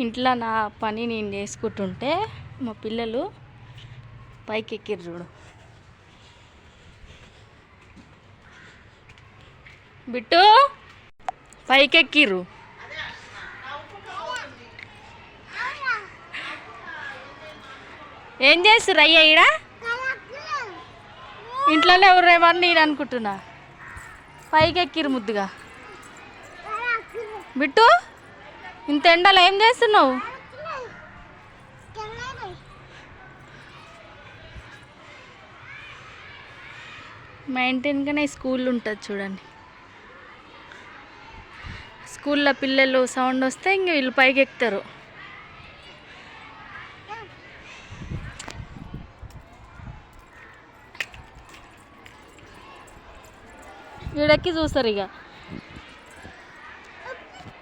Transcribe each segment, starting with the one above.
ఇంట్లో నా పని నేను చేసుకుంటుంటే మా పిల్లలు పైకి ఎక్కిర్రు చూడు. బిట్టు పైకి ఎక్కిర్రు ఏం చేస్తారు అయ్యా ఈడ? ఇంట్లోనే ఎవరేమని నేను అనుకుంటున్నా. పైకి ఎక్కిరు ముద్దుగా. బిట్టు ఇంత ఎండలో ఏం చేస్తున్నావు? మెయింటైన్గానే స్కూల్ ఉంటుంది చూడండి. స్కూల్లో పిల్లలు సౌండ్ వస్తే ఇంక వీళ్ళు పైకి ఎక్కుతారు. వీడెక్కి చూస్తారు ఇక.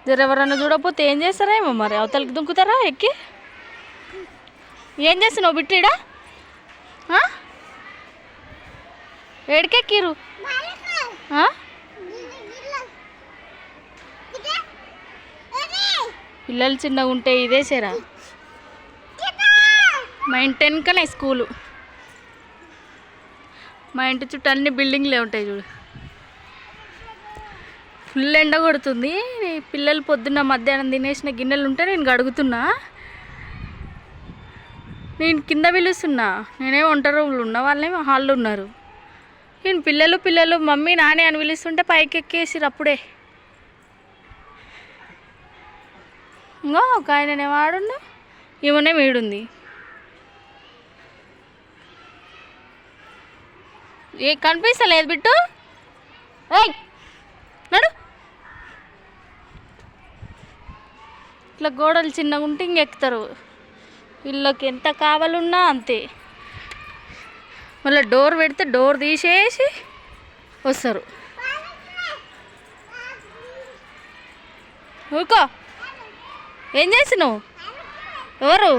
జర ఎవరన్నా చూడకపోతే ఏం చేస్తారేమో మరి? అవతలకి దుంకుతారా ఎక్కి? ఏం చేస్తున్నావు బిట్టిడా ఏడికెక్కిరు పిల్లలు చిన్నగా ఉంటే ఇదే సేరా మా ఇంటి వెనకనే స్కూలు. మా ఇంటి చుట్టూ అన్ని బిల్డింగ్లే ఉంటాయి చూడు. ఫుల్ ఎండ కొడుతుంది. పిల్లలు పొద్దున్న మధ్యాహ్నం తినేసిన గిన్నెలు ఉంటే నేను గడుగుతున్నా నేను కింద పిలుస్తున్నా. నేనే వంట రూమ్లో ఉన్న వాళ్ళే హాల్లో ఉన్నారు. నేను పిల్లలు పిల్లలు మమ్మీ నాని అని పిలుస్తుంటే పైకి ఎక్కేసిరు అప్పుడే. ఇంకో ఒక ఆయననే వాడుండు ఈమెనే వీడుంది. ఏ కనిపిస్తలేదు బిట్టు? ఏ ఇట్లా గోడలు చిన్నగా ఉంటే ఇంకెక్కుతారు. వీళ్ళకి ఎంత కావాలన్నా అంతే. మళ్ళీ డోర్ పెడితే డోర్ తీసేసి వస్తారు. ఊకో ఏం చేసినావు ఎవరు?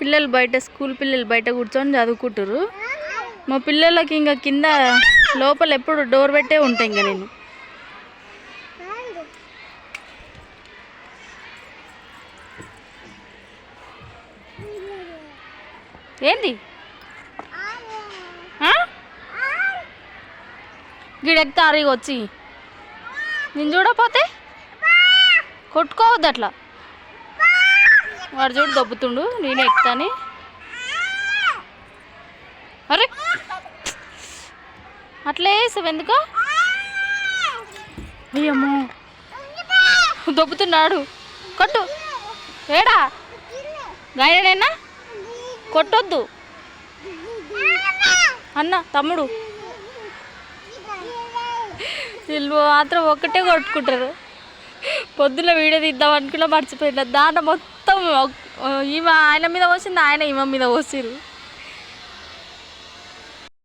పిల్లలు బయట స్కూల్ పిల్లలు బయట కూర్చొని చదువుకుంటారు మా పిల్లలకి ఇంకా కింద లోపల ఎప్పుడు డోర్ పెట్టే ఉంటాయి ఇంకా నేను. ఏంది? ఆ? గిడెక్తారు వచ్చి. నేను చూడపోతే కొట్టుకోవద్దు అట్లా. వాడు చూడు దొబ్బుతుండు నేనే ఎక్కుతాని. అరే! అట్లా వేసావు ఎందుకు? అయ్యమ్మో దొబ్బుతున్నాడు. కొట్టు. ఏడా? గాయడేనా? కొట్టొద్దు. అన్న తమ్ముడు. వీళ్ళు మాత్రం ఒక్కటే కొట్టుకుంటారు. పొద్దున్న వీడియో తీద్దాం అనుకున్నా మర్చిపోయిన. దాంట్లో మొత్తం ఈమె ఆయన మీద పోసింది ఆయన ఈమె మీద పోసిరు